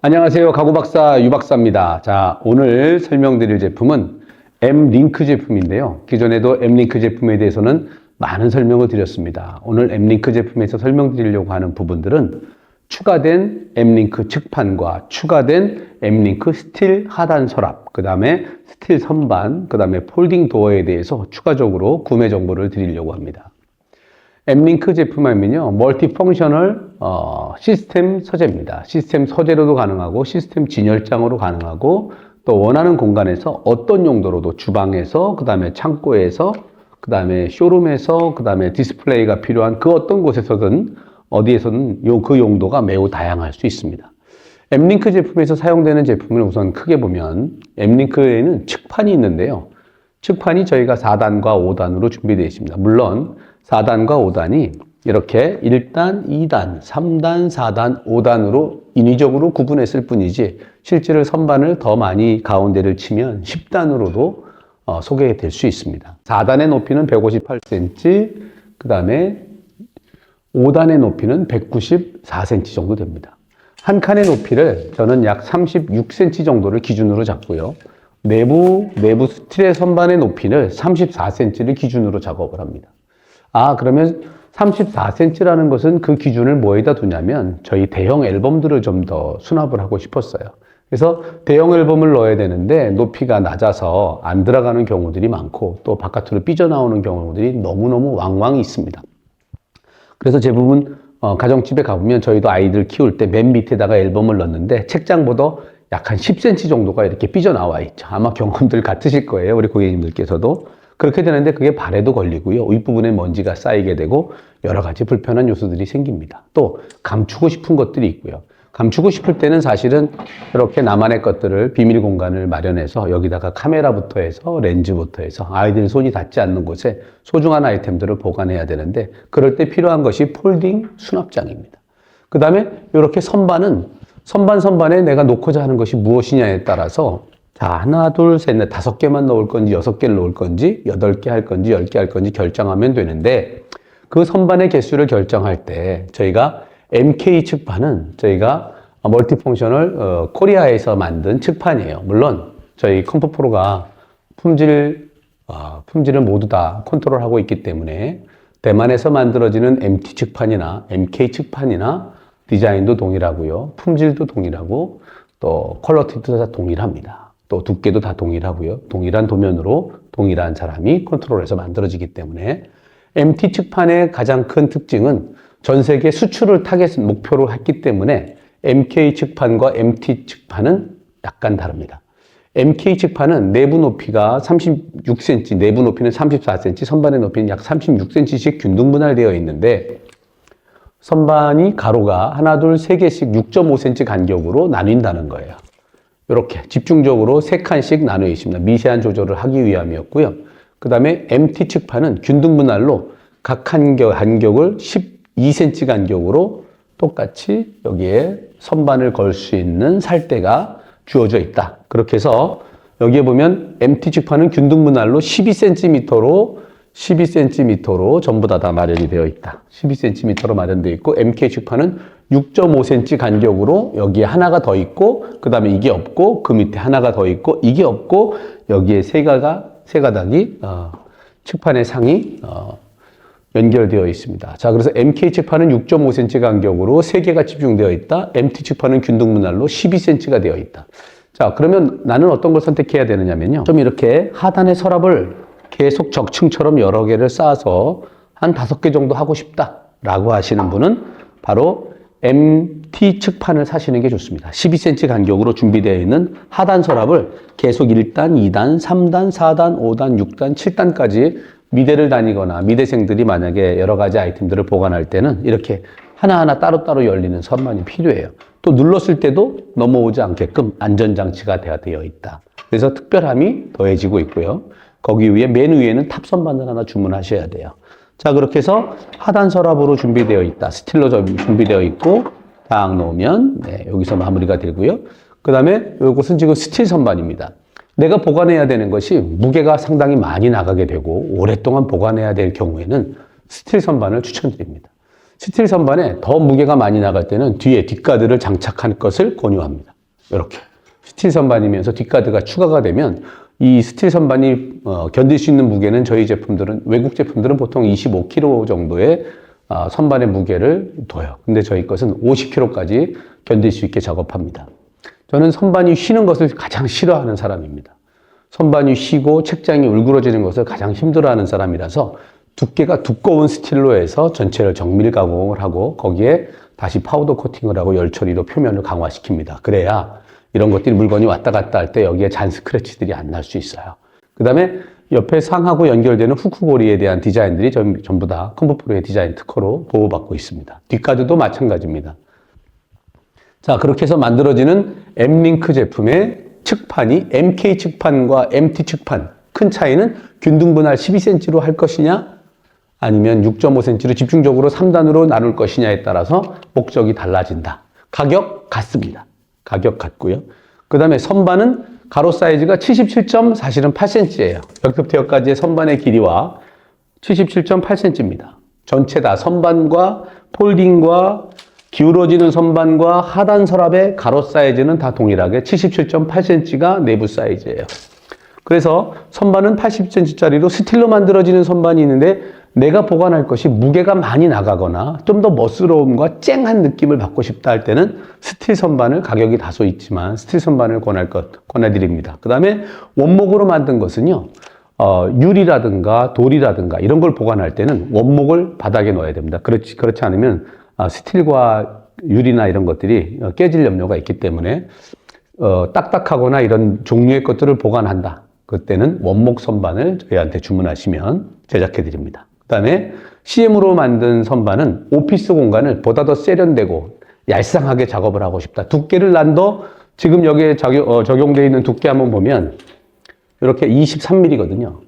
안녕하세요. 가구박사 유박사입니다. 자, 오늘 설명드릴 제품은 M링크 제품인데요. 기존에도 M링크 제품에 대해서는 많은 설명을 드렸습니다. 오늘 M링크 제품에서 설명드리려고 하는 부분들은 추가된 M링크 측판과 추가된 M링크 스틸 하단 서랍, 그 다음에 스틸 선반, 그 다음에 폴딩 도어에 대해서 추가적으로 구매 정보를 드리려고 합니다. M링크 제품하면요, 멀티펑셔널 어, 시스템 서재입니다. 시스템 서재로도 가능하고, 시스템 진열장으로 가능하고, 또 원하는 공간에서 어떤 용도로도 주방에서, 그 다음에 창고에서, 그 다음에 쇼룸에서, 그 다음에 디스플레이가 필요한 그 어떤 곳에서든 어디에서든 요, 그 용도가 매우 다양할 수 있습니다. M링크 제품에서 사용되는 제품을 우선 크게 보면 M링크에는 측판이 있는데요. 측판이 저희가 4단과 5단으로 준비되어 있습니다. 물론 4단과 5단이 이렇게 1단, 2단, 3단, 4단, 5단으로 인위적으로 구분했을 뿐이지 실제로 선반을 더 많이 가운데를 치면 10단으로도 어, 소개될 수 있습니다. 4단의 높이는 158cm, 그 다음에 5단의 높이는 194cm 정도 됩니다. 한 칸의 높이를 저는 약 36cm 정도를 기준으로 잡고요. 내부, 내부 스틸의 선반의 높이를 34cm를 기준으로 작업을 합니다. 아, 그러면 34cm라는 것은 그 기준을 뭐에다 두냐면 저희 대형 앨범들을 좀 더 수납을 하고 싶었어요. 그래서 대형 앨범을 넣어야 되는데 높이가 낮아서 안 들어가는 경우들이 많고 또 바깥으로 삐져나오는 경우들이 너무너무 왕왕 있습니다. 그래서 대부분 어, 가정집에 가보면 저희도 아이들 키울 때 맨 밑에다가 앨범을 넣는데 책장보다 약 한 10cm 정도가 이렇게 삐져나와 있죠. 아마 경험들 같으실 거예요. 우리 고객님들께서도. 그렇게 되는데 그게 발에도 걸리고요. 윗부분에 먼지가 쌓이게 되고 여러 가지 불편한 요소들이 생깁니다. 또 감추고 싶은 것들이 있고요. 감추고 싶을 때는 사실은 이렇게 나만의 것들을 비밀 공간을 마련해서 여기다가 카메라부터 해서 렌즈부터 해서 아이들 손이 닿지 않는 곳에 소중한 아이템들을 보관해야 되는데 그럴 때 필요한 것이 폴딩 수납장입니다. 그 다음에 이렇게 선반은 선반 선반에 내가 놓고자 하는 것이 무엇이냐에 따라서 자, 하나, 둘, 셋, 넷, 다섯 개만 넣을 건지, 여섯 개를 넣을 건지, 여덟 개 할 건지, 열 개 할 건지 결정하면 되는데, 그 선반의 개수를 결정할 때, 저희가 MK 측판은 저희가 멀티펑셔널 어, 코리아에서 만든 측판이에요. 물론, 저희 컴포 프로가 품질, 어, 품질을 모두 다 컨트롤하고 있기 때문에, 대만에서 만들어지는 MT 측판이나 MK 측판이나 디자인도 동일하고요. 품질도 동일하고, 또 퀄러티도 다 동일합니다. 또 두께도 다 동일하고요. 동일한 도면으로 동일한 사람이 컨트롤해서 만들어지기 때문에 MT 측판의 가장 큰 특징은 전 세계 수출을 타겟 목표로 했기 때문에 MK 측판과 MT 측판은 약간 다릅니다. MK 측판은 내부 높이가 36cm, 내부 높이는 34cm, 선반의 높이는 약 36cm씩 균등 분할되어 있는데 선반이 가로가 하나, 둘, 세 개씩 6.5cm 간격으로 나뉜다는 거예요. 이렇게 집중적으로 세 칸씩 나누어 있습니다. 미세한 조절을 하기 위함이었고요. 그 다음에 MT 측판은 균등 분할로 각 간격, 간격을 12cm 간격으로 똑같이 여기에 선반을 걸 수 있는 살대가 주어져 있다. 그렇게 해서 여기에 보면 MT 측판은 균등 분할로 12cm로 12cm로 전부 다 다 마련이 되어 있다. 12cm로 마련되어 있고 MK 측판은 6.5cm 간격으로 여기에 하나가 더 있고 그 다음에 이게 없고 그 밑에 하나가 더 있고 이게 없고 여기에 세 가가 세 가닥이 어, 측판의 상이 어, 연결되어 있습니다. 자, 그래서 MK 측판은 6.5cm 간격으로 세 개가 집중되어 있다. MT 측판은 균등 분할로 12cm가 되어 있다. 자, 그러면 나는 어떤 걸 선택해야 되느냐면요. 좀 이렇게 하단의 서랍을 계속 적층처럼 여러 개를 쌓아서 한 다섯 개 정도 하고 싶다라고 하시는 분은 바로 MT 측판을 사시는 게 좋습니다. 12cm 간격으로 준비되어 있는 하단 서랍을 계속 1단, 2단, 3단, 4단, 5단, 6단, 7단까지 미대를 다니거나 미대생들이 만약에 여러 가지 아이템들을 보관할 때는 이렇게 하나하나 따로따로 열리는 선반이 필요해요. 또 눌렀을 때도 넘어오지 않게끔 안전장치가 되어 있다. 그래서 특별함이 더해지고 있고요. 거기 위에 맨 위에는 탑 선반을 하나 주문하셔야 돼요. 자, 그렇게 해서 하단 서랍으로 준비되어 있다. 스틸러 준비되어 있고, 딱 놓으면, 네, 여기서 마무리가 되고요. 그 다음에 이것은 지금 스틸 선반입니다. 내가 보관해야 되는 것이 무게가 상당히 많이 나가게 되고, 오랫동안 보관해야 될 경우에는 스틸 선반을 추천드립니다. 스틸 선반에 더 무게가 많이 나갈 때는 뒤에 뒷가드를 장착할 것을 권유합니다. 이렇게. 스틸 선반이면서 뒷가드가 추가가 되면 이 스틸 선반이 어, 견딜 수 있는 무게는 저희 제품들은 외국 제품들은 보통 25kg 정도의 아, 선반의 무게를 둬요. 근데 저희 것은 50kg까지 견딜 수 있게 작업합니다. 저는 선반이 쉬는 것을 가장 싫어하는 사람입니다. 선반이 쉬고 책장이 울그러지는 것을 가장 힘들어하는 사람이라서 두께가 두꺼운 스틸로 해서 전체를 정밀 가공을 하고 거기에 다시 파우더 코팅을 하고 열 처리로 표면을 강화시킵니다. 그래야 이런 것들이 물건이 왔다 갔다 할 때 여기에 잔 스크래치들이 안 날 수 있어요. 그 다음에 옆에 상하고 연결되는 후크고리에 대한 디자인들이 전- 전부 다 컴포프로의 디자인 특허로 보호받고 있습니다. 뒷가드도 마찬가지입니다. 자, 그렇게 해서 만들어지는 M링크 제품의 측판이 MK 측판과 MT 측판. 큰 차이는 균등 분할 12cm로 할 것이냐, 아니면 6.5cm로 집중적으로 3단으로 나눌 것이냐에 따라서 목적이 달라진다. 가격 같습니다. 가격 같고요. 그 다음에 선반은 가로 사이즈가 77. 사실은 8cm예요. 벽부터 여기까지의 선반의 길이와 77.8cm입니다. 전체 다 선반과 폴딩과 기울어지는 선반과 하단 서랍의 가로 사이즈는 다 동일하게 77.8cm가 내부 사이즈예요. 그래서 선반은 80cm짜리로 스틸로 만들어지는 선반이 있는데 내가 보관할 것이 무게가 많이 나가거나 좀 더 멋스러움과 쨍한 느낌을 받고 싶다 할 때는 스틸 선반을 가격이 다소 있지만 스틸 선반을 권할 것 권해드립니다. 그 다음에 원목으로 만든 것은요. 어, 유리라든가 돌이라든가 이런 걸 보관할 때는 원목을 바닥에 넣어야 됩니다. 그렇지, 그렇지 않으면 아, 스틸과 유리나 이런 것들이 어, 깨질 염려가 있기 때문에 어, 딱딱하거나 이런 종류의 것들을 보관한다. 그때는 원목 선반을 저희한테 주문하시면 제작해 드립니다. 그 다음에 CM으로 만든 선반은 오피스 공간을 보다 더 세련되고 얄쌍하게 작업을 하고 싶다. 두께를 난 더 지금 여기에 적용, 어, 적용되어 있는 두께 한번 보면 이렇게 23mm거든요.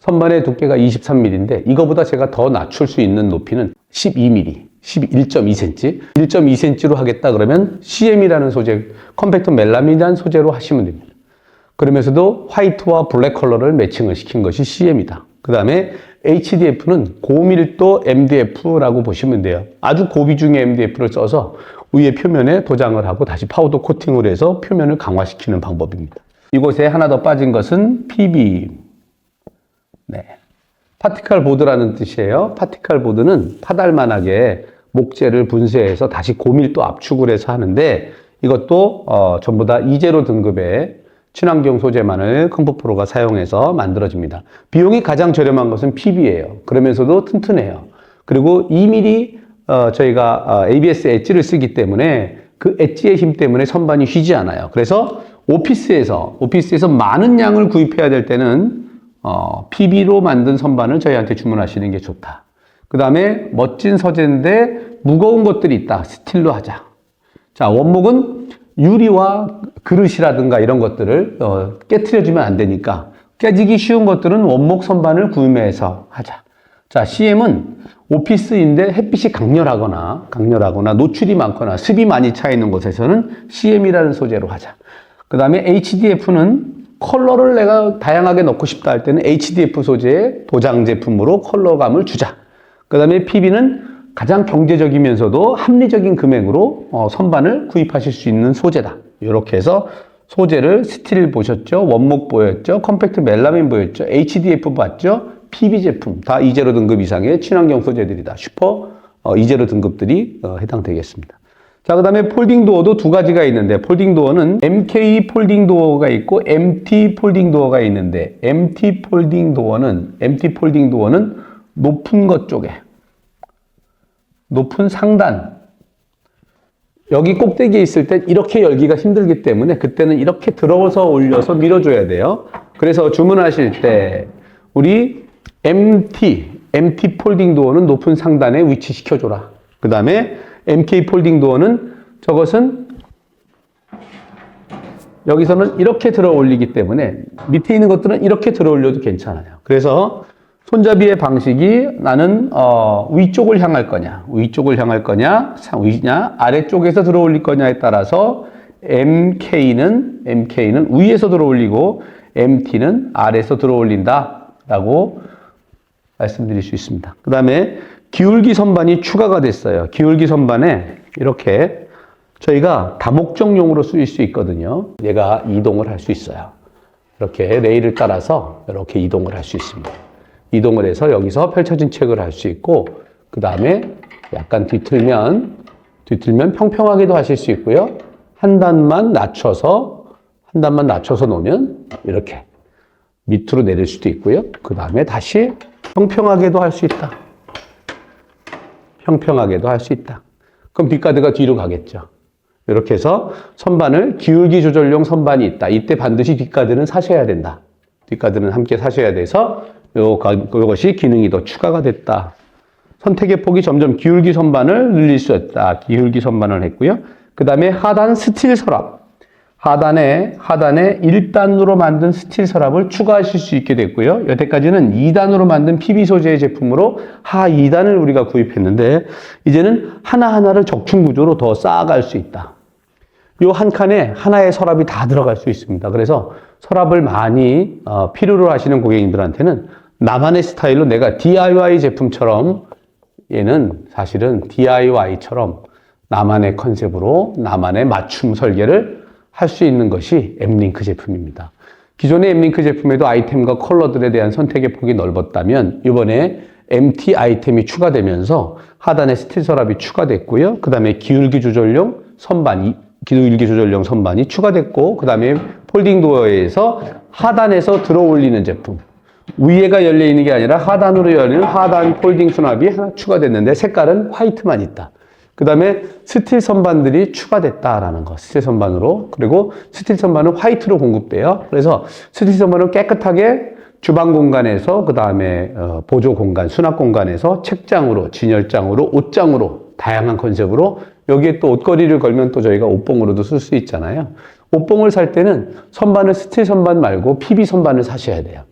선반의 두께가 23mm인데 이거보다 제가 더 낮출 수 있는 높이는 12mm, 11.2cm. 1.2cm로 하겠다 그러면 CM이라는 소재, 컴팩트 멜라민이라는 소재로 하시면 됩니다. 그러면서도 화이트와 블랙 컬러를 매칭을 시킨 것이 CM이다. 그 다음에 HDF는 고밀도 MDF라고 보시면 돼요. 아주 고비중의 MDF를 써서 위에 표면에 도장을 하고 다시 파우더 코팅을 해서 표면을 강화시키는 방법입니다. 이곳에 하나 더 빠진 것은 PB. 네. 파티칼 보드라는 뜻이에요. 파티칼 보드는 파달만하게 목재를 분쇄해서 다시 고밀도 압축을 해서 하는데 이것도 어, 전부 다 이제로 등급의 친환경 소재만을 컴포프로가 사용해서 만들어집니다. 비용이 가장 저렴한 것은 PB예요. 그러면서도 튼튼해요. 그리고 2mm 어, 저희가 어, ABS 엣지를 쓰기 때문에 그 엣지의 힘 때문에 선반이 휘지 않아요. 그래서 오피스에서 오피스에서 많은 양을 구입해야 될 때는 어, PB로 만든 선반을 저희한테 주문하시는 게 좋다. 그 다음에 멋진 서재인데 무거운 것들이 있다. 스틸로 하자. 자, 원목은 유리와 그릇이라든가 이런 것들을 어, 깨트려주면 안 되니까 깨지기 쉬운 것들은 원목 선반을 구매해서 하자. 자, CM은 오피스인데 햇빛이 강렬하거나 강렬하거나 노출이 많거나 습이 많이 차 있는 곳에서는 CM이라는 소재로 하자. 그 다음에 HDF는 컬러를 내가 다양하게 넣고 싶다 할 때는 HDF 소재의 도장 제품으로 컬러감을 주자. 그 다음에 PB는 가장 경제적이면서도 합리적인 금액으로 어, 선반을 구입하실 수 있는 소재다. 이렇게 해서 소재를 스틸 보셨죠? 원목 보였죠? 컴팩트 멜라민 보였죠? HDF 봤죠? PB 제품 다 이제로 등급 이상의 친환경 소재들이다. 슈퍼 어, 이제로 등급들이 어, 해당되겠습니다. 자, 그 다음에 폴딩 도어도 두 가지가 있는데, 폴딩 도어는 MK 폴딩 도어가 있고, MT 폴딩 도어가 있는데, MT 폴딩 도어는, MT 폴딩 도어는 높은 것 쪽에, 높은 상단, 여기 꼭대기에 있을 때 이렇게 열기가 힘들기 때문에 그때는 이렇게 들어서 올려서 밀어줘야 돼요. 그래서 주문하실 때 우리 MT, MT 폴딩 도어는 높은 상단에 위치시켜줘라. 그 다음에 MK 폴딩 도어는 저것은 여기서는 이렇게 들어 올리기 때문에 밑에 있는 것들은 이렇게 들어 올려도 괜찮아요. 그래서 손잡이의 방식이 나는 어, 위쪽을 향할 거냐, 위쪽을 향할 거냐, 상- 위냐, 아래쪽에서 들어 올릴 거냐에 따라서 MK는 MK는 위에서 들어 올리고 MT는 아래에서 들어 올린다라고 말씀드릴 수 있습니다. 그 다음에 기울기 선반이 추가가 됐어요. 기울기 선반에 이렇게 저희가 다목적용으로 쓰일 수 있거든요. 얘가 이동을 할 수 있어요. 이렇게 레일을 따라서 이렇게 이동을 할 수 있습니다. 이동을 해서 여기서 펼쳐진 책을 할 수 있고 그 다음에 약간 뒤틀면 뒤틀면 평평하게도 하실 수 있고요. 한 단만 낮춰서 한 단만 낮춰서 놓으면 이렇게 밑으로 내릴 수도 있고요. 그 다음에 다시 평평하게도 할 수 있다. 평평하게도 할 수 있다. 그럼 뒷가드가 뒤로 가겠죠. 이렇게 해서 선반을 기울기 조절용 선반이 있다. 이때 반드시 뒷가드는 사셔야 된다. 뒷가드는 함께 사셔야 돼서 요, 것이 기능이 더 추가가 됐다. 선택의 폭이 점점 기울기 선반을 늘릴 수 있다. 기울기 선반을 했고요. 그 다음에 하단 스틸 서랍. 하단에, 하단에 1단으로 만든 스틸 서랍을 추가하실 수 있게 됐고요. 여태까지는 2단으로 만든 PB 소재의 제품으로 하 2단을 우리가 구입했는데, 이제는 하나하나를 적충 구조로 더 쌓아갈 수 있다. 요 한 칸에 하나의 서랍이 다 들어갈 수 있습니다. 그래서 서랍을 많이 어, 필요로 하시는 고객님들한테는 나만의 스타일로 내가 DIY 제품처럼 얘는 사실은 DIY처럼 나만의 컨셉으로 나만의 맞춤 설계를 할 수 있는 것이 엠링크 제품입니다. 기존의 엠링크 제품에도 아이템과 컬러들에 대한 선택의 폭이 넓었다면 이번에 MT 아이템이 추가되면서 하단에 스틸 서랍이 추가됐고요. 그 다음에 기울기 조절용 선반, 기울기 조절용 선반이 추가됐고 그 다음에 폴딩 도어에서 하단에서 들어 올리는 제품 위에가 열려 있는 게 아니라 하단으로 열리는 하단 폴딩 수납이 하나 추가됐는데 색깔은 화이트만 있다. 그 다음에 스틸 선반들이 추가됐다라는 거. 스틸 선반으로. 그리고 스틸 선반은 화이트로 공급돼요. 그래서 스틸 선반은 깨끗하게 주방 공간에서 그 다음에 어, 보조 공간, 수납 공간에서 책장으로, 진열장으로, 옷장으로 다양한 컨셉으로 여기에 또 옷걸이를 걸면 또 저희가 옷봉으로도 쓸 수 있잖아요. 옷봉을 살 때는 선반을 스틸 선반 말고 PB 선반을 사셔야 돼요.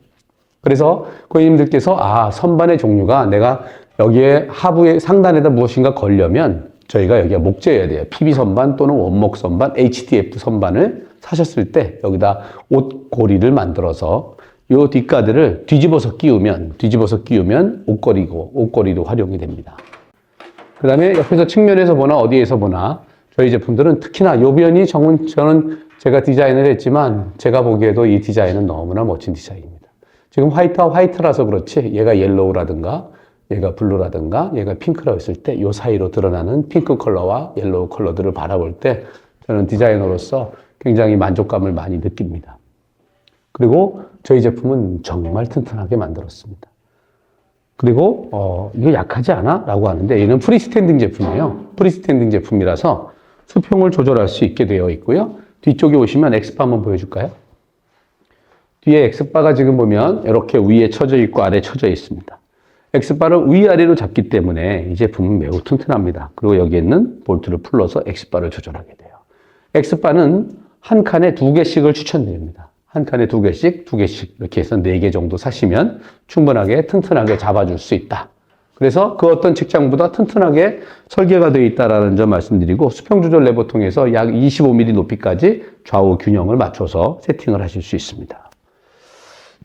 그래서 고객님들께서 아 선반의 종류가 내가 여기에 하부에 상단에다 무엇인가 걸려면 저희가 여기가 목재여야 돼요. PB 선반 또는 원목 선반, HDF 선반을 사셨을 때 여기다 옷고리를 만들어서 요 뒷가드를 뒤집어서 끼우면 뒤집어서 끼우면 옷걸이고 옷걸이도 활용이 됩니다. 그 다음에 옆에서 측면에서 보나 어디에서 보나 저희 제품들은 특히나 요변이 정은 저는 제가 디자인을 했지만 제가 보기에도 이 디자인은 너무나 멋진 디자인입니다. 지금 화이트와 화이트라서 그렇지 얘가 옐로우라든가 얘가 블루라든가 얘가 핑크라고 했을 때 이 사이로 드러나는 핑크 컬러와 옐로우 컬러들을 바라볼 때 저는 디자이너로서 굉장히 만족감을 많이 느낍니다. 그리고 저희 제품은 정말 튼튼하게 만들었습니다. 그리고 어, 이거 약하지 않아? 라고 하는데 얘는 프리스탠딩 제품이에요. 프리스탠딩 제품이라서 수평을 조절할 수 있게 되어 있고요. 뒤쪽에 오시면 엑스파 한번 보여줄까요? 뒤에 엑스바가 지금 보면 이렇게 위에 쳐져 있고 아래 쳐져 있습니다. 엑스바를 위아래로 잡기 때문에 이 제품은 매우 튼튼합니다. 그리고 여기에 있는 볼트를 풀러서 엑스바를 조절하게 돼요. 엑스바는 한 칸에 두 개씩을 추천드립니다. 한 칸에 두 개씩, 두 개씩 이렇게 해서 네 개 정도 사시면 충분하게 튼튼하게 잡아줄 수 있다. 그래서 그 어떤 책장보다 튼튼하게 설계가 되어 있다는 점 말씀드리고 수평 조절 레버 통해서 약 25mm 높이까지 좌우 균형을 맞춰서 세팅을 하실 수 있습니다.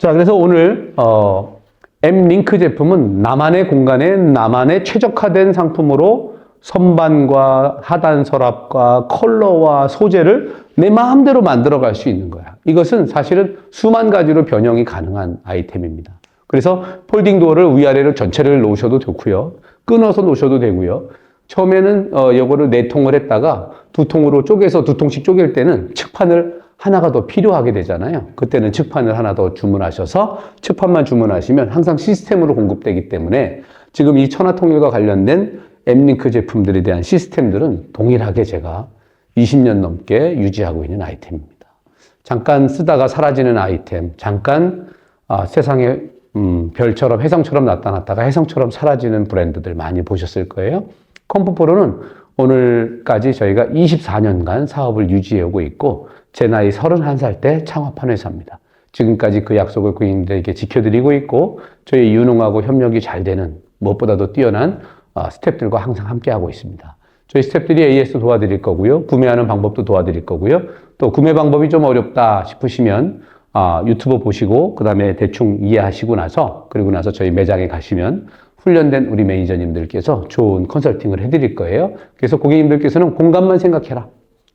자, 그래서 오늘 어, M 링크 제품은 나만의 공간에 나만의 최적화된 상품으로 선반과 하단 서랍과 컬러와 소재를 내 마음대로 만들어 갈 수 있는 거야. 이것은 사실은 수만 가지로 변형이 가능한 아이템입니다. 그래서 폴딩 도어를 위아래로 전체를 놓으셔도 좋고요. 끊어서 놓으셔도 되고요. 처음에는 어, 이거를 네 통을 했다가 두 통으로 쪼개서 두 통씩 쪼갤 때는 측판을 하나가 더 필요하게 되잖아요. 그때는 측판을 하나 더 주문하셔서 측판만 주문하시면 항상 시스템으로 공급되기 때문에 지금 이 천하통일과 관련된 엠링크 제품들에 대한 시스템들은 동일하게 제가 20년 넘게 유지하고 있는 아이템입니다. 잠깐 쓰다가 사라지는 아이템, 잠깐 아, 세상에 음, 별처럼 해성처럼 나타났다가 해성처럼 사라지는 브랜드들 많이 보셨을 거예요. 컴포포로는 오늘까지 저희가 24년간 사업을 유지해오고 있고 제 나이 31살 때 창업한 회사입니다. 지금까지 그 약속을 고객님들에게 지켜드리고 있고 저희 유능하고 협력이 잘 되는 무엇보다도 뛰어난 어, 스탭들과 항상 함께하고 있습니다. 저희 스탭들이 AS 도와드릴 거고요. 구매하는 방법도 도와드릴 거고요. 또 구매 방법이 좀 어렵다 싶으시면 아, 유튜브 보시고 그 다음에 대충 이해하시고 나서 그리고 나서 저희 매장에 가시면 훈련된 우리 매니저님들께서 좋은 컨설팅을 해드릴 거예요. 그래서 고객님들께서는 공간만 생각해라.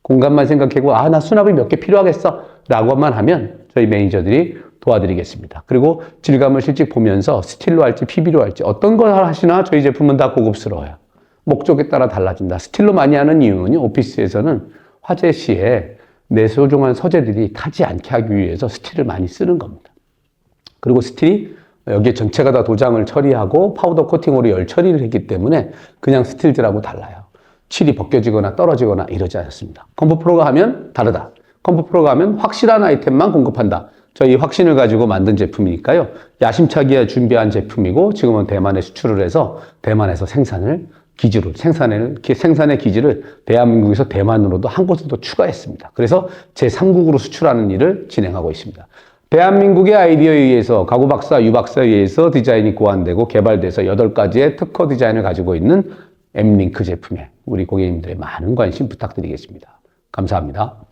공간만 생각하고, 아, 나 수납이 몇 개 필요하겠어. 라고만 하면 저희 매니저들이 도와드리겠습니다. 그리고 질감을 실직 보면서 스틸로 할지 PB로 할지 어떤 걸 하시나 저희 제품은 다 고급스러워요. 목적에 따라 달라진다. 스틸로 많이 하는 이유는요, 오피스에서는 화재 시에 내 소중한 서재들이 타지 않게 하기 위해서 스틸을 많이 쓰는 겁니다. 그리고 스틸이 여기에 전체가 다 도장을 처리하고 파우더 코팅으로 열 처리를 했기 때문에 그냥 스틸들하고 달라요. 칠이 벗겨지거나 떨어지거나 이러지 않습니다. 컴포 프로가 하면 다르다. 컴포 프로가 하면 확실한 아이템만 공급한다. 저희 확신을 가지고 만든 제품이니까요. 야심차게 준비한 제품이고 지금은 대만에 수출을 해서 대만에서 생산을 기지로 생산을 기- 생산의 기지를 대한민국에서 대만으로도 한 곳을 더 추가했습니다. 그래서 제 3국으로 수출하는 일을 진행하고 있습니다. 대한민국의 아이디어에 의해서 가구 박사, 유 박사에 의해서 디자인이 고안되고 개발돼서 8가지의 특허 디자인을 가지고 있는 엠링크 제품에 우리 고객님들의 많은 관심 부탁드리겠습니다. 감사합니다.